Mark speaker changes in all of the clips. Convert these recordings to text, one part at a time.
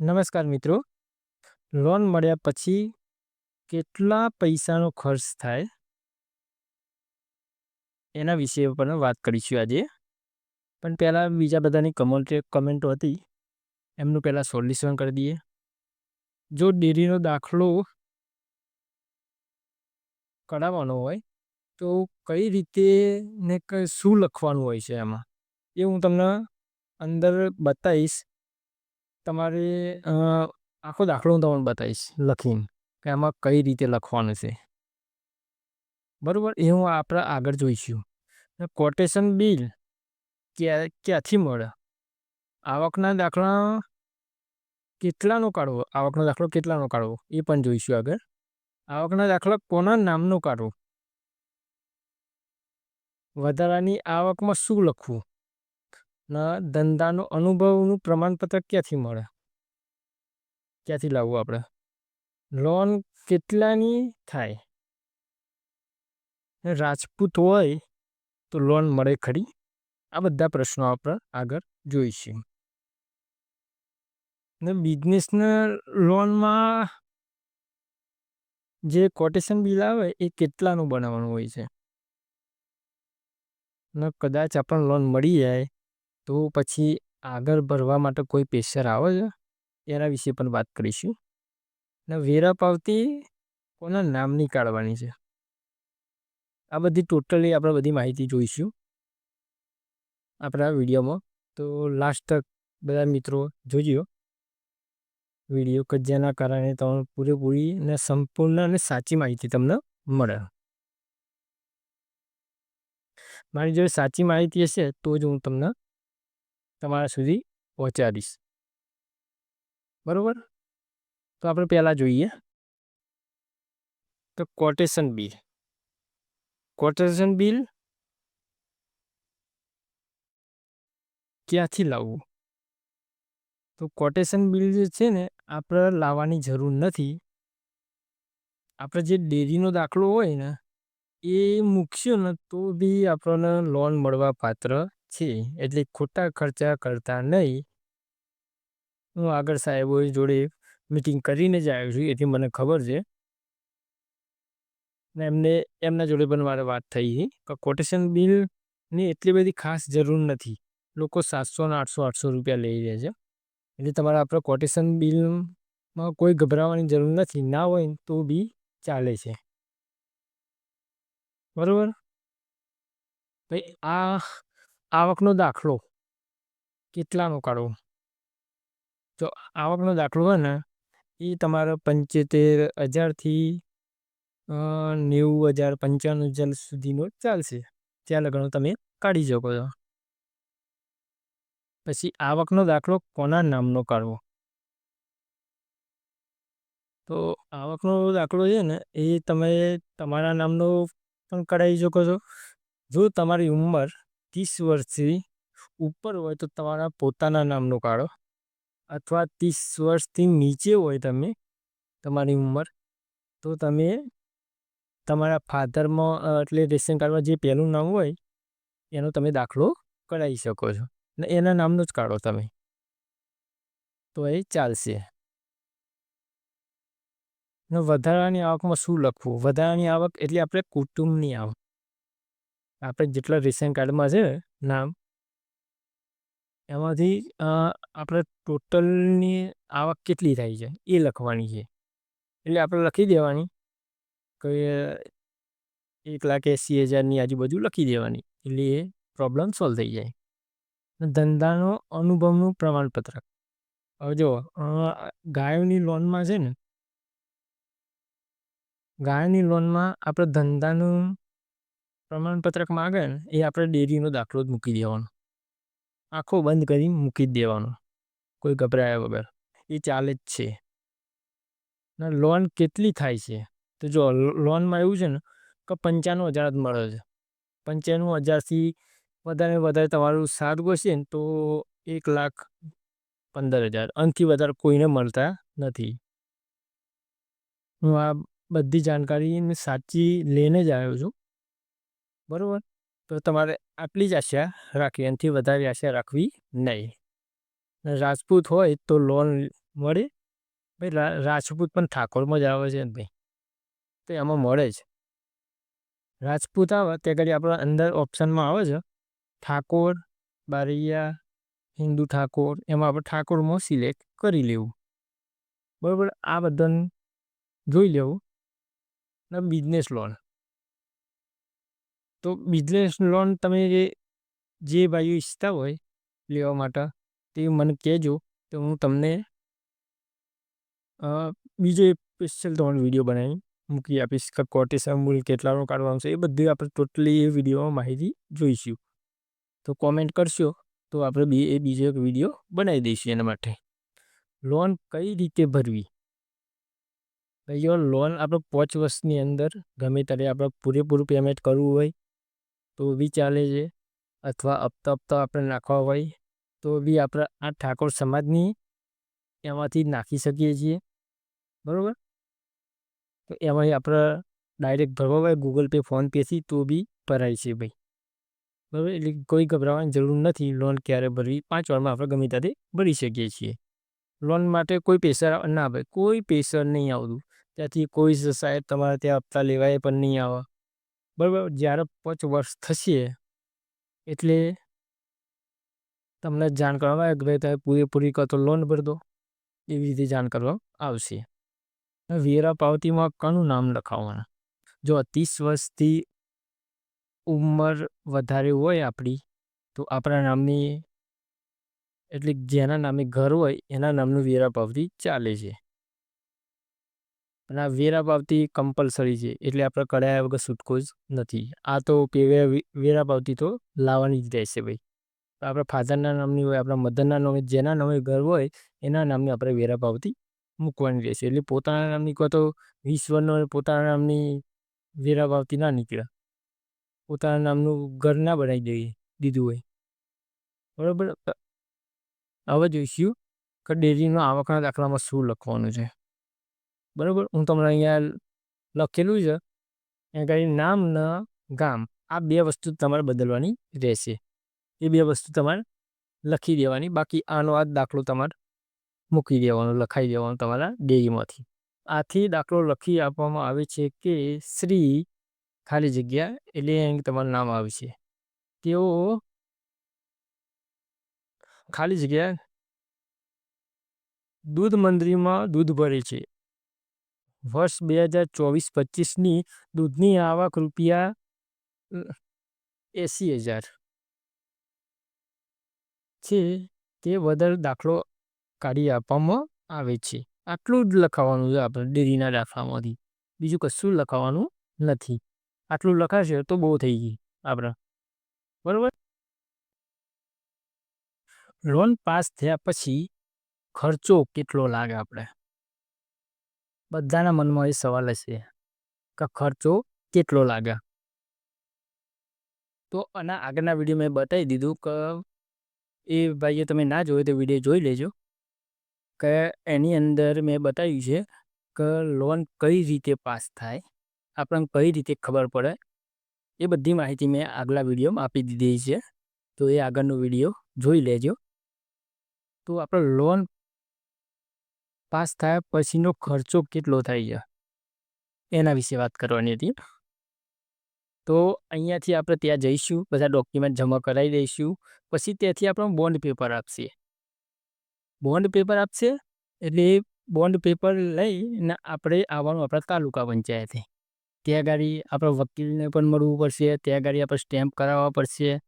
Speaker 1: નમસ્કાર મિત્રો. લોન મળ્યા પછી કેટલા પૈસાનો ખર્ચ થાય એના વિશે પણ વાત કરીશું આજે. પણ પહેલાં બીજા બધાની કમન્ટ કમેન્ટો હતી એમનું પહેલાં સોલ્યુશન કરી દઈએ. જો ડેરીનો દાખલો કઢાવવાનો હોય, તો કઈ રીતે ને શું લખવાનું હોય છે એમાં એ હું તમને અંદર બતાવીશ તમારે આખો દાખલો હું તમને બતાવીશ લખીને કે આમાં કઈ રીતે લખવાનું છે. બરાબર? એ હું આપણે આગળ જોઈશું. કોટેશન બિલ ક્યાં, ક્યાંથી મળે? આવકના દાખલા કેટલાનો કાઢવો? આવકનો દાખલો કેટલાનો કાઢવો? એ પણ જોઈશું આગળ. આવકના દાખલા કોના નામનો કાઢવો? વધારાની આવકમાં શું લખવું? ના ધંધાનો અનુભવનું પ્રમાણપત્ર ક્યાંથી મળે? ક્યાંથી લાવવું આપણે? લોન કેટલાની થાય? રાજપૂત હોય તો લોન મળે ખરી? આ બધા પ્રશ્નો આપણે આગળ જોઈશું. ને બિઝનેસના લોનમાં જે કોટેશન બિલ આવે એ કેટલાનું બનાવવાનું હોય છે? ને કદાચ આપણને લોન મળી જાય તો પછી આગળ ભરવા માટે કોઈ પ્રેશર આવે છે? એના વિશે પણ વાત કરીશું. ને વેરા પાવતી કોના નામની કાઢવાની છે? આ બધી ટોટલી આપણે બધી માહિતી જોઈશું. આપણા વિડીયોમાં. તો લાસ્ટ તક બધા મિત્રો જોજો. વીડિયો કે જેના કારણે તમને પૂરેપૂરી અને સંપૂર્ણ અને સાચી માહિતી તમને મળે. મારી જોડે સાચી માહિતી હશે તો જ હું તમને તમારા સુધી પહોંચાડીશ બરાબર? તો આપણે પહેલાં જોઈએ. તો કોટેશન બિલ કોટેશન બિલ ક્યાંથી લાવવું? તો કોટેશન બિલ જે છે ને, આપણે લાવવાની જરૂર નથી. આપણે જે ડેરીનો દાખલો હોય ને, એ મૂકશું ને તો બી આપણને લોન મળવા પાત્ર છે એટલે ખોટા ખર્ચા કરતા નહીં. હું આગળ સાહેબો જોડે મિટિંગ કરીને જ આવ્યો છું, એથી મને ખબર છે. ને એમને, એમના જોડે પણ મારે વાત થઈ કે કોટેશન બિલની એટલી બધી ખાસ જરૂર નથી. લોકો સાતસો ને આઠસો આઠસો રૂપિયા લઈ રહે છે. એટલે તમારે આપણે કોટેશન બિલમાં કોઈ ગભરાવાની જરૂર નથી, ના હોય તો બી ચાલે છે. બરાબર? ભાઈ આ આવકનો દાખલો કેટલાનો કાઢવો? જો આવકનો દાખલો હોય ને એ તમારે પંચોતેર હજારથી નેવું હજાર, પંચાણું હજાર સુધીનો ચાલશે. ત્યાં લગણો તમે કાઢી શકો છો. પછી આવકનો દાખલો કોના નામનો કાઢવો? તો આવકનો દાખલો છે ને, એ તમે તમારા નામનો પણ કઢાવી શકો છો. જો તમારી ઉંમર ત્રીસ વર્ષથી ઉપર હોય તો તમારા પોતાના નામનો કાઢો. અથવા ત્રીસ વર્ષથી નીચે હોય તમે, તમારી ઉંમર, તો તમે તમારા ફાધરમાં એટલે રેશન કાર્ડમાં જે પહેલું નામ હોય, એનો તમે દાખલો કરાવી શકો છો. ને એના નામનો જ કાઢો તમે. તો એ ચાલશે. ને વધારાની આવકમાં શું લખવું? વધારાની આવક એટલે આપણે કુટુંબની આવક. આપણે જેટલા રેશન કાર્ડમાં છે, નામ. એમાંથી આપણે ટોટલની આવક કેટલી થાય છે? એ લખવાની છે. એટલે આપણે લખી દેવાની કે એક લાખ એંસી હજારની આજુબાજુ લખી દેવાની. એટલે એ પ્રોબ્લેમ સોલ્વ થઈ જાય. ધંધાનો અનુભવનું પ્રમાણપત્ર. હવે જો ગાયોની લોનમાં છે ને, ગાયોની લોનમાં આપણે ધંધાનું પ્રમાણપત્રક માગે ને, એ આપણે ડેરીનો દાખલો જ મૂકી દેવાનો. આખો બંધ કરી મૂકી જ દેવાનો, કોઈ ગભરાયા વગર. એ ચાલે જ છે. ને લોન કેટલી થાય છે? તો જો લોનમાં એવું છે ને, કે પંચાણું હજાર જ મળે છે. પંચાણું હજારથી વધારે વધારે તમારું સારું હશે ને, તો એક લાખ પંદર હજાર. આનાથી વધારે કોઈને મળતા નથી. હું આ બધી જાણકારી સાચી લઈને જ આવ્યો છું. બરાબર? તો તમારે આટલી જ આશા રાખવી, એનાથી વધારે આશા રાખવી નહીં. રાજપૂત હોય તો લોન મળે. ભાઈ રાજપૂત પણ ઠાકોરમાં જ આવે છે ને ભાઈ. તો એમાં મળે જ. રાજપૂત આવે તે ઘડી આપણા અંદર ઓપ્શનમાં આવે છે. ઠાકોર, બારૈયા, હિન્દુ ઠાકોર, એમાં આપણે ઠાકોરમાં સિલેક્ટ કરી લેવું. બરાબર? આ બધાને જોઈ લેવું. ને બિઝનેસ લોન તો બિઝનેસ લોન તમે જે જે ભાઈઓ ઈચ્છતા હોય લેવા માટે, તે મને કહેજો તો હું તમને બીજો સ્પેશિયલ તમારો વીડિયો બનાવી, મૂકી આપીશ કે કોટેશન મૂલ કેટલાનો કાઢવાનું છે, એ બધી આપણે ટોટલી એ વિડીયોમાં માહિતી જોઈશું. તો કોમેન્ટ કરશો તો આપણે બી, એ બીજો એક વીડિયો બનાવી દઈશું એના માટે. લોન કઈ રીતે ભરવી? ભાઈઓ, લોન આપણે પાંચ વર્ષની અંદર ગમે ત્યારે આપણે પૂરેપૂરું પેમેન્ટ કરવું હોય તો બી ચાલે છે અથવા હપ્તા હપ્તા આપણે નાખવા હોય, તો બી આપણે આ ઠાકોર સમાજની એમાંથી નાખી શકીએ છીએ. બરાબર? તો એમાં આપણે ડાયરેક્ટ ભરવા હોય, ગૂગલ પે, ફોન પેથી તો બી ભરાય છે ભાઈ. બરાબર? એટલે કોઈ ગભરાવાની જરૂર નથી, લોન ક્યારે ભરવી, પાંચ વારમાં આપણે ગમે ત્યારે ભરી શકીએ છીએ. લોન માટે કોઈ પ્રેશર ના ભાઈ કોઈ પ્રેશર નહીં આવતું. ત્યાંથી કોઈ સાહેબ તમારે ત્યાં હપ્તા લેવાય પણ નહીં આવે. બરાબર, જ્યારે પાંચ વર્ષ થશે, એટલે તમને જાણ કરવામાં આવે કે ભાઈ તમે પૂરેપૂરી કરતો લોન ભરી દો, એવી રીતે જાણ કરવામાં આવશે. વેરા પાવતીમાં કનું નામ લખાવવાના? જો ત્રીસ વર્ષથી ઉંમર વધારે હોય આપણી, તો આપણા નામની, એટલે જેના નામે ઘર હોય, એના નામનું વેરા પાવતી ચાલે છે. અને આ વેરા પાવતી કમ્પલસરી છે, એટલે આપણે કઢાયા વગર છૂટકો જ નથી. આ તો વેરા પાવતી તો લાવવાની જ રહેશે ભાઈ. આપણે ફાધરના નામની હોય, આપણા મધરના નામે, જેના નામે ઘર હોય, એના નામની આપણે વેરા પાવતી મૂકવાની રહેશે. એટલે પોતાના નામની કહો તો વિશ્વનો પોતાના નામની વેરા પાવતી ના નીકળે. પોતાના નામનું ઘર ના બનાવી દઈએ દીધું હોય. બરાબર? હવે જોઈશું કે ડેરીનો આવકના દાખલામાં શું લખવાનું છે. બરાબર? હું તમને અહીંયા લખેલું છે એ કંઈ નામ ન, ગામ, આ બે વસ્તુ તમારે બદલવાની રહેશે. એ બે વસ્તુ તમારે લખી દેવાની. બાકી આનો આ દાખલો તમારે મૂકી દેવાનો, લખાઈ દેવાનો તમારા ડેરીમાંથી આથી દાખલો લખી આપવામાં આવે છે કે શ્રી ખાલી જગ્યા એટલે અહીં તમારું નામ આવે છે. તેઓ ખાલી જગ્યા દૂધ મંદિરમાં દૂધ ભરે છે. વર્ષ બે હજાર ચોવીસ પચીસની દૂધની આવક રૂપિયા એંસી હજાર છે. તે બદલ દાખલો કાઢી આપવામાં આવે છે. આટલું જ લખાવાનું છે આપણે ડેરીના દાખલામાંથી. બીજું કશું લખાવાનું નથી. આટલું લખાશે તો બહુ થઈ ગઈ આપણે. બરાબર? લોન પાસ થયા પછી ખર્ચો કેટલો લાગે આપણે? બધાના મનમાં એ સવાલ હશે કે ખર્ચો કેટલો લાગે? તો આના આગળના વીડિયો મેં બતાવી દીધું કે એ ભાઈએ તમે ના જોયો તો વીડિયો જોઈ લેજો. કે એની અંદર મેં બતાવ્યું છે કે લોન કઈ રીતે પાસ થાય, આપણને કઈ રીતે ખબર પડે, એ બધી માહિતી મેં આગલા વિડીયોમાં આપી દીધી છે. તો એ આગળનો વીડિયો જોઈ લેજો. તો આપણે લોન પાસ થયા પછીનો ખર્ચો કેટલો થાય છે? એના વિશે વાત કરવાની હતી. તો અહીંયાથી આપણે ત્યાં જઈશું, બધા ડોક્યુમેન્ટ જમા કરાવી દઈશું, પછી ત્યાંથી આપણે બોન્ડ પેપર આપશે. બોન્ડ પેપર આપશે એટલે બોન્ડ પેપર લઈને આપણે આવવાનું આપણા તાલુકા પંચાયતે. ત્યાં ગાડી આપણે વકીલને પણ મળવું પડશે, ત્યાં ગાડી આપણે સ્ટેમ્પ કરાવવા પડશે.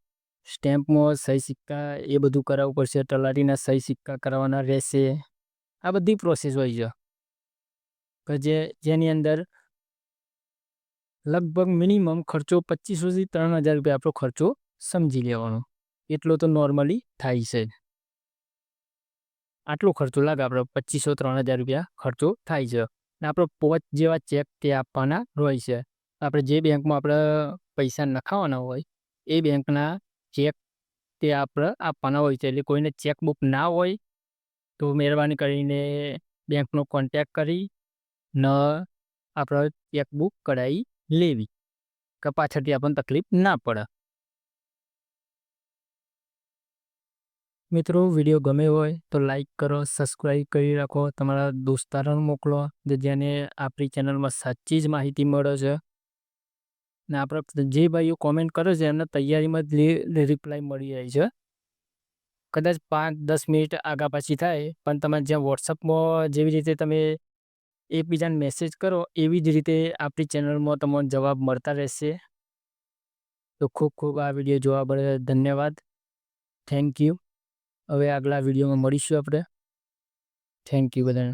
Speaker 1: સ્ટેમ્પમાં સહી સિક્કા એ બધું કરાવવું પડશે, તલાટીના સહી સિક્કા કરાવવાના રહેશે. આ બધી પ્રોસેસ હોય છે. કે જે, જેની અંદર લગભગ મિનિમમ ખર્ચો પચીસોથી ત્રણ હજાર રૂપિયા આપણો ખર્ચો સમજી લેવાનો. એટલો તો નોર્મલી થાય છે. આટલો ખર્ચો લાગે આપણે, પચીસો ત્રણ હજાર રૂપિયા ખર્ચો થાય છે. ને આપણો પોચ જેવા ચેક તે આપવાના હોય છે. આપણે જે બેંકમાં આપણે પૈસા નખાવાના હોય, એ બેંકના ચેક તે આપણે આપવાના હોય છે. એટલે કોઈને ચેકબુક ના હોય તો મહેરબાની કરીને બેંકનો કોન્ટેક કરી ન આપણે ચેકબુક કઢાવી લેવી, કે પાછળથી આપણને તકલીફ ના પડે. મિત્રો, વીડિયો ગમે હોય તો લાઈક કરો સબસ્ક્રાઈબ કરી રાખો, તમારા દોસ્તારોને મોકલો જેને આપણી ચેનલમાં સાચી જ માહિતી મળે છે. ને આપણે જે ભાઈઓ કોમેન્ટ કરે છે, એમને તૈયારીમાં જ રિપ્લાય મળી જાય છે. કદાચ પાંચ, દસ મિનિટ આગા પાછી થાય, પણ તમે જ્યાં વોટ્સઅપમાં જેવી રીતે તમે એકબીજાને મેસેજ કરો, એવી જ રીતે આપણી ચેનલમાં તમને જવાબ મળતા રહેશે. તો ખૂબ ખૂબ આ વીડિયો જોવા બદલ ધન્યવાદ. Thank you. હવે આગલા વિડીયોમાં મળીશું આપણે. થેન્ક યુ બધાને.